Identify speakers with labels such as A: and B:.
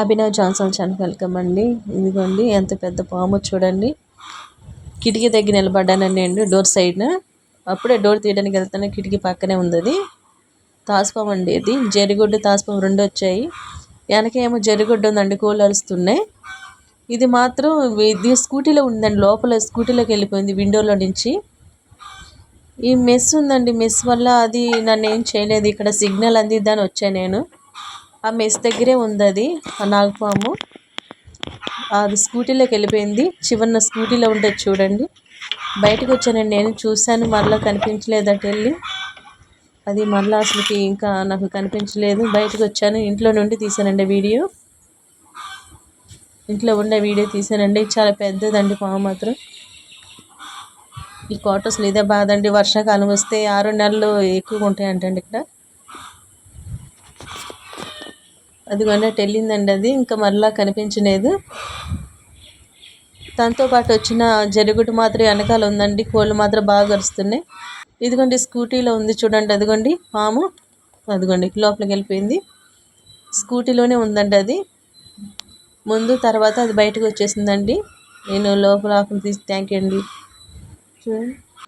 A: Abhinav Johnson channel welcome అండి. ఇదిగోండి ఎంత పెద్ద పాము చూడండి. కిటికీ దగ్గర నిలబడ్డానండి అండి డోర్ సైడ్న అప్పుడే డోర్ తీయడానికి వెళ్తాను కిటికీ పక్కనే ఉంది అది తాసుపాము అండి ఇది. జరిగుడ్డు తాసుపాము రెండు వచ్చాయి. వెనకేమో జరిగుడ్డు ఉందండి కోళ్ళు అరుస్తున్నాయి ఇది మాత్రం ఇది స్కూటీలో ఉందండి లోపల స్కూటీలోకి వెళ్ళిపోయింది విండోలో నుంచి. ఈ మెస్ ఉందండి మెస్ వల్ల అది నన్ను ఏం చేయలేదు ఇక్కడ సిగ్నల్ అందిద్దాని వచ్చాను నేను. ఆ మెస్ దగ్గరే ఉంది అది ఆ నాగపాము అది స్కూటీలోకి వెళ్ళిపోయింది. చివరిన స్కూటీలో ఉండేది చూడండి. బయటకు వచ్చానండి నేను చూశాను మరలా కనిపించలేదు అటు వెళ్ళి. అది మరలా అసలుకి ఇంకా నాకు కనిపించలేదు. బయటకు వచ్చాను ఇంట్లో నుండి తీసానండి వీడియో. ఇంట్లో ఉండే వీడియో తీసానండి. చాలా పెద్దదండి పాము మాత్రం. ఈ క్వార్టర్స్లో ఇదే బాధ అండి. వర్షాకాలం వస్తే ఆరు నెలలు ఎక్కువగా ఉంటాయంటండి ఇక్కడ. అది కొన్నట్టు వెళ్ళిందండి అది ఇంకా మరలా కనిపించలేదు. దాంతో పాటు వచ్చిన జరుగుడు మాత్రం వెనకాల ఉందండి కోళ్ళు మాత్రం బాగా కరుస్తున్నాయి ఇదిగోండి స్కూటీలో ఉంది చూడండి అదిగోండి పాము. అదిగోండి లోపలికి వెళ్ళిపోయింది. స్కూటీలోనే ఉందండి అది. ముందు తర్వాత అది బయటకు వచ్చేసిందండి. నేను లోపల ఆకులు తీసి థ్యాంక్ యూ అండి. చూడండి.